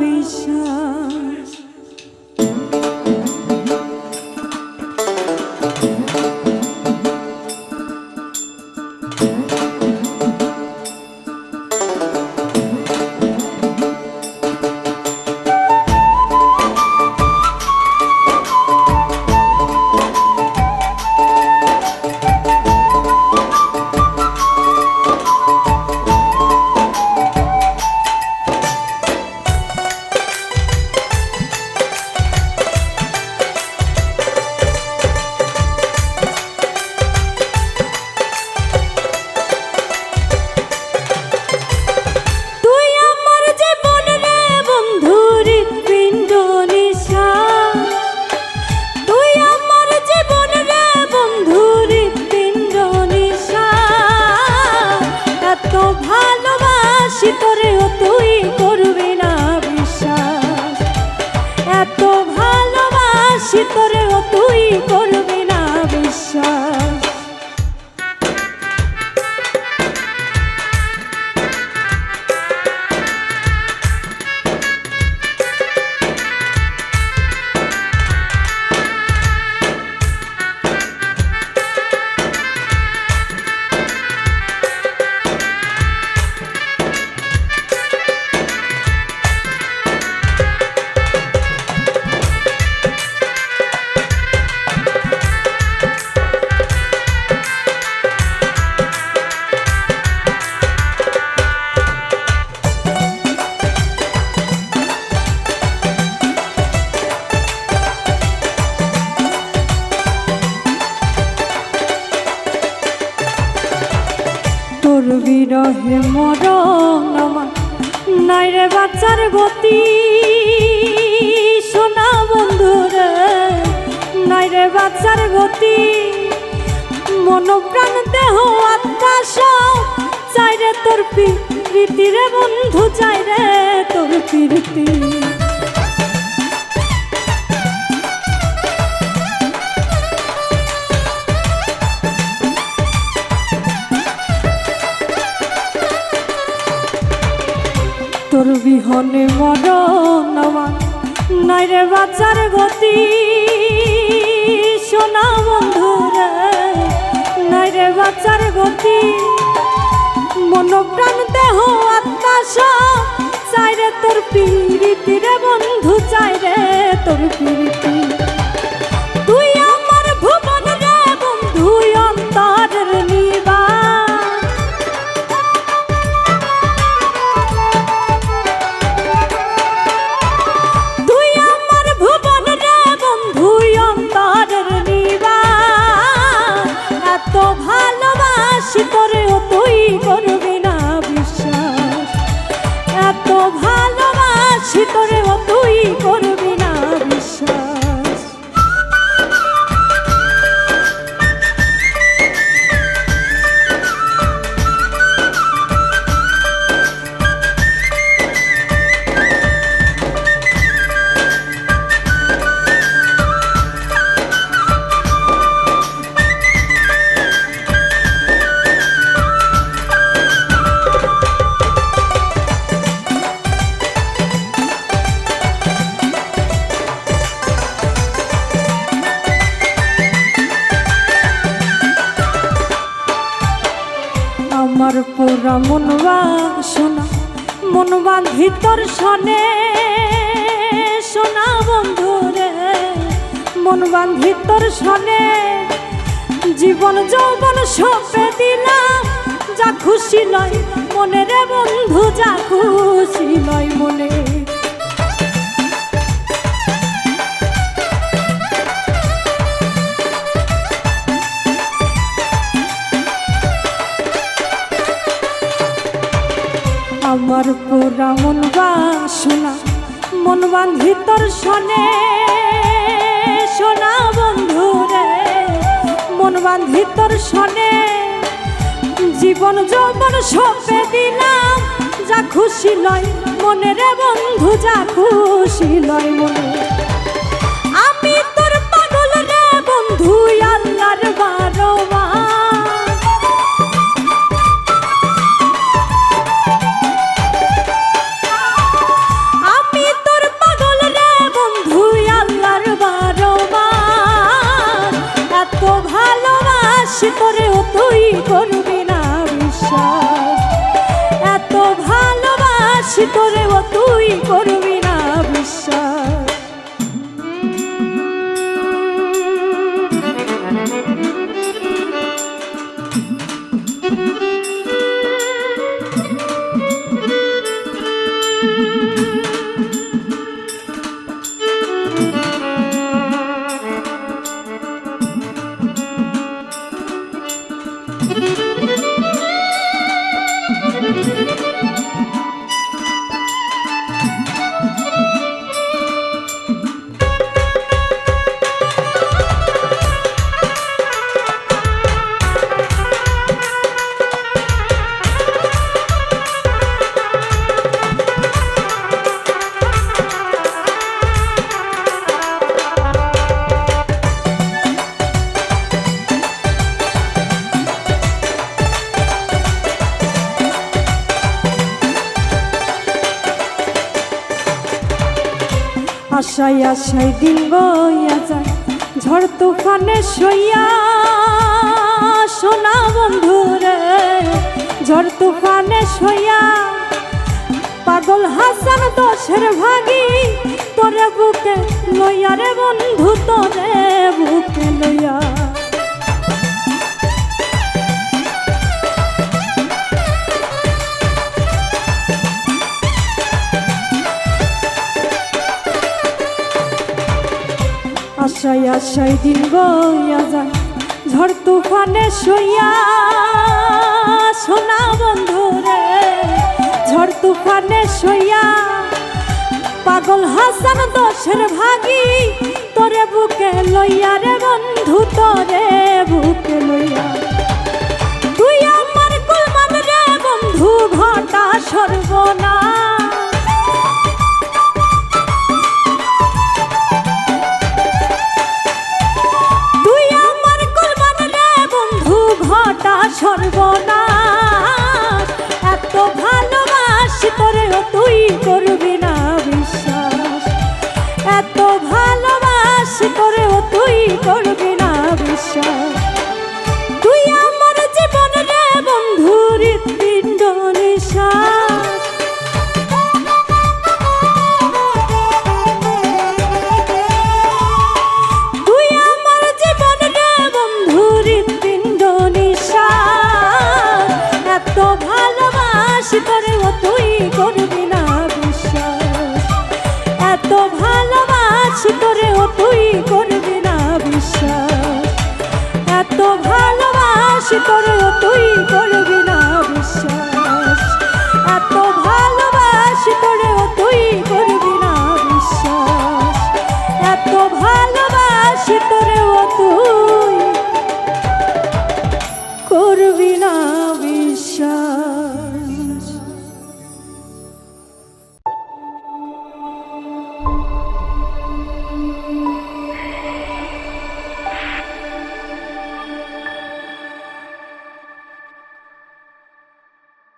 理想。ভালোবাসি বিরহে মরণ আমার। নাই রে বাচ্চার গতি, সোনা বন্ধুরে নাই রে বাচ্চার গতি মন প্রাণ দেহ সব। চাই রে তোর প্রীতি রে বন্ধু, চাই রে তোর প্রীতি। বিহনে মরণ আমার। নাই রে বাচ্চার গতি, সোনা বন্ধু রে নাই রে বাচ্চার গতি মন প্রাণ দেহ আত্মা আমার পুরা মনবা শোনা মন ভিতর তোর সোনা। বন্ধু রে, মন ভিতর তোর জীবন যৌবন সপে আমার পুরা মন বাসনা, মন বান্ধি তোর সনে সোনা বন্ধু রে। মন বান্ধি তোর সনে জীবন যৌবন সপে দিলাম, যা খুশি লয় মনে রে বন্ধু, যা খুশি লয় মনে আমি তোর পাগল রে বন্ধু, আল্লাহর বারোয়া ও তুই আশাই আশায় দিন বইয়া যায়। ঝড় তুফানে সইয়া সোনা বন্ধুরে ঝড় তুফানে সইয়া পাগল হাসান দশের ভাগি। তোরে বুকে লইয়া রে বন্ধু, তোরে বুকে লইয়া। আশাই দিন বইয়া যায়। ঝড় তুফানে সইয়া সোনা বন্ধু রে। ঝড় তুফানে সইয়া পাগল হাসান দশের ভাগি তোরে বুকে লইয়া রে বন্ধু তোরে বুকে লইয়া। তুই আমার কুলমান রে বন্ধু, ঘটা সর্বনা trust. তুই করবি